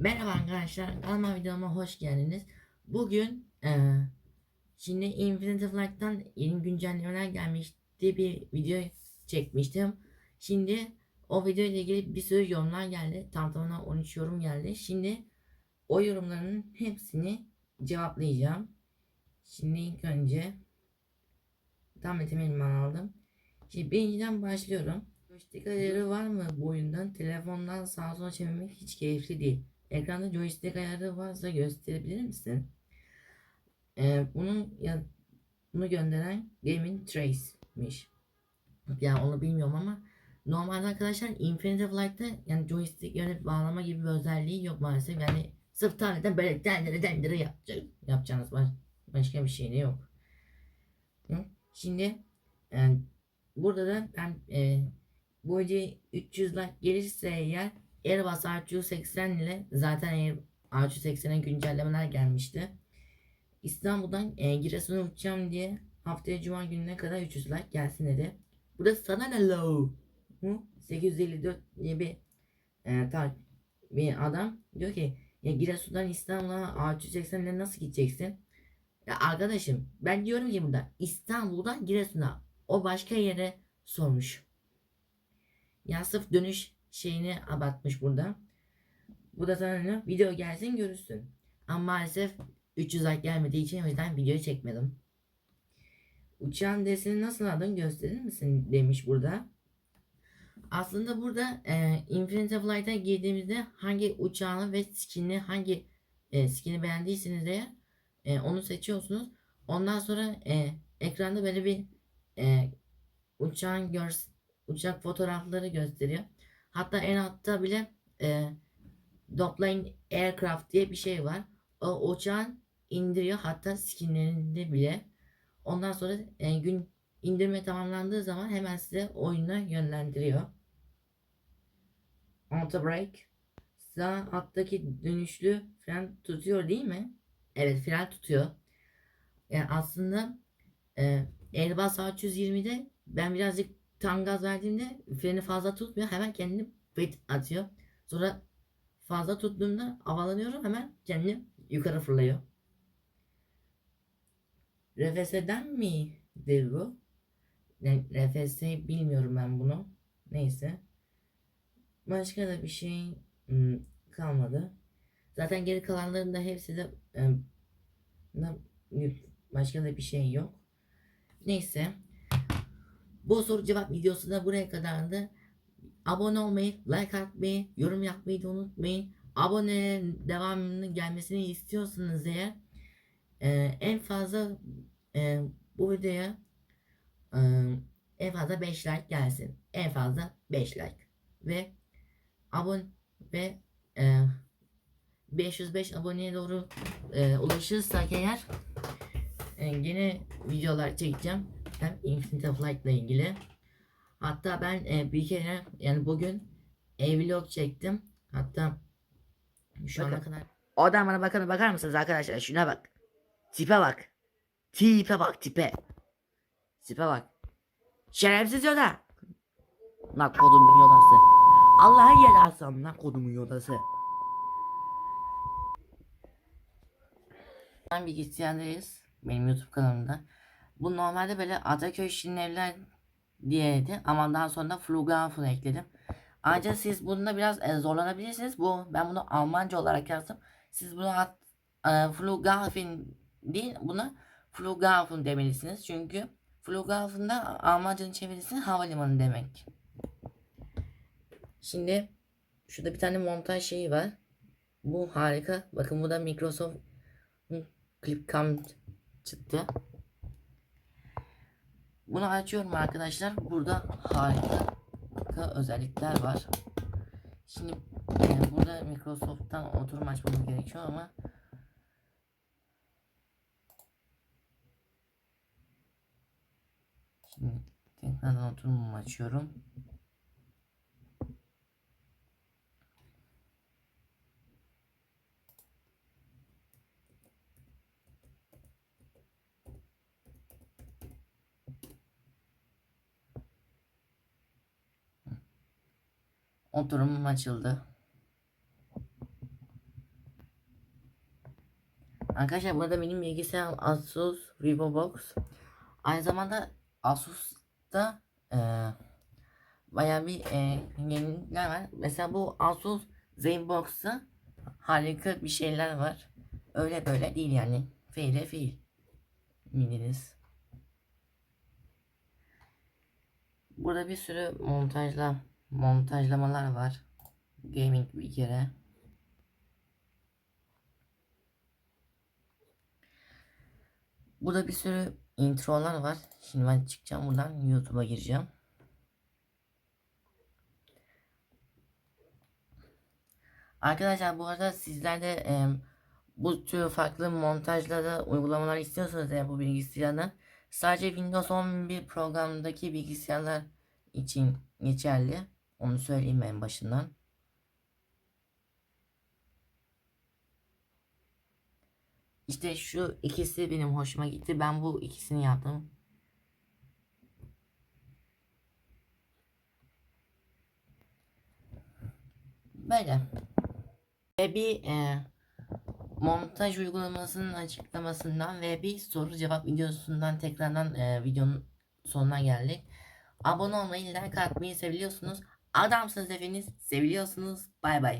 Merhaba arkadaşlar, kanalıma videoma hoş geldiniz. Bugün eee şimdi Infinity Flight'tan yeni güncellemeler gelmişti bir video çekmiştim. Şimdi o video ile ilgili bir sürü yorumlar geldi. Tam tamına 13 yorum geldi. Şimdi o yorumların hepsini cevaplayacağım. Şimdi ilk önce tam etemelim ben aldım. Şimdi birinciden başlıyorum. Ayarı var mı bu oyundan? Telefondan sağa sola çevirmek hiç keyifli değil. Ekranda joystick ayarı varsa gösterebilir misin? Ee, bunu ya, bunu gönderen Gaming Trace'miş. Ya onu bilmiyorum ama normalde arkadaşlar Infinity Flight'ta yani joystick yönetip bağlama gibi bir özelliği yok maalesef. Yani sırf taneden böyle dendire dendire yapacak, yapacağınız var. Başka bir şey yok. Hı? Şimdi e, burada da ben e, bu video 300 like gelirse eğer Airbus A380 ile zaten Air A380'e güncellemeler gelmişti. İstanbul'dan e, Giresun'a uçacağım diye haftaya cuma gününe kadar 300 like gelsin dedi. Burada sana ne low? Hı? 854 diye bir e, ta, bir adam diyor ki ya Giresun'dan İstanbul'a A380 ile nasıl gideceksin? Ya arkadaşım ben diyorum ki burada İstanbul'dan Giresun'a o başka yere sormuş. Ya sırf dönüş şeyini abartmış burada. Bu da ne? Video gelsin görürsün. Ama maalesef 300 like gelmediği için o yüzden videoyu çekmedim. Uçağın deseni nasıl aldın gösterir misin demiş burada. Aslında burada e, Infinity Flight'a girdiğimizde hangi uçağını ve skinini hangi e, skin'i beğendiyseniz eğer e, onu seçiyorsunuz. Ondan sonra e, ekranda böyle bir e, uçağın görs uçak fotoğrafları gösteriyor. Hatta en altta bile e, Doppling Aircraft diye bir şey var. O uçağın indiriyor hatta skinlerinde bile. Ondan sonra e, gün indirme tamamlandığı zaman hemen size oyuna yönlendiriyor. Auto brake. Sağ alttaki dönüşlü fren tutuyor değil mi? Evet fren tutuyor. Yani aslında e, Airbus A320'de ben birazcık tam gaz verdiğimde freni fazla tutmuyor. Hemen kendini fit atıyor. Sonra fazla tuttuğumda havalanıyorum hemen kendini yukarı fırlıyor. RFS'den mi bu? Ne, RFS bilmiyorum ben bunu. Neyse. Başka da bir şey hmm, kalmadı. Zaten geri kalanların da hepsi de başka da bir şey yok. Neyse. Bu soru cevap videosu da buraya kadardı. Abone olmayı, like atmayı, yorum yapmayı da unutmayın. Abone devamının gelmesini istiyorsanız eğer e, en fazla e, bu videoya e, en fazla 5 like gelsin. En fazla 5 like. Ve abone ve e, 505 aboneye doğru e, ulaşırsak eğer e, yine videolar çekeceğim. Hem Infinity Flight ile ilgili. Hatta ben e, bir kere yani bugün e-vlog çektim. Hatta şu ana kadar. Oradan bana bakın bakar mısınız arkadaşlar? Şuna bak. Tipe bak. Tipe bak tipe. Tipe bak. Şerefsiz yoda. Lan kodumun yodası. Allah'ın yedası lan kodumun yodası. Ben bilgisayardayız. Benim YouTube kanalımda. Bu normalde böyle Ataköy Şirinevler diyeydi ama daha sonra Flughafen ekledim. Ancak siz bunda biraz e, zorlanabilirsiniz. Bu ben bunu Almanca olarak yazdım. Siz bunu at, e, Flughafen değil buna Flughafen demelisiniz. Çünkü Flughafen'da Almanca'nın çevirisi havalimanı demek. Şimdi şurada bir tane montaj şeyi var. Bu harika. Bakın bu da Microsoft Clipcam çıktı. Bunu açıyorum arkadaşlar. Burada harika özellikler var. Şimdi e, burada Microsoft'tan oturum açmamız gerekiyor ama Şimdi tekrardan oturumumu açıyorum. Oturumum açıldı. Arkadaşlar burada benim bilgisayarım Asus VivoBox. Aynı zamanda Asus'ta e, bayağı bir e, yenilikler var. Mesela bu Asus ZenBox'ta harika bir şeyler var. Öyle böyle değil yani. Fiile fiil. Biliriz. Burada bir sürü montajla montajlamalar var. Gaming bir kere. Burada bir sürü introlar var. Şimdi ben çıkacağım buradan YouTube'a gireceğim. Arkadaşlar bu arada sizler de e, bu tür farklı montajlara uygulamalar istiyorsanız eğer bu bilgisayarda sadece Windows 11 programındaki bilgisayarlar için geçerli. Onu söyleyeyim en başından. İşte şu ikisi benim hoşuma gitti. Ben bu ikisini yaptım. Böyle. Ve bir e, montaj uygulamasının açıklamasından ve bir soru cevap videosundan tekrardan e, videonun sonuna geldik. Abone olmayı, like atmayı seviyorsunuz. Adamsınız hepiniz. Seviliyorsunuz. Bay bay.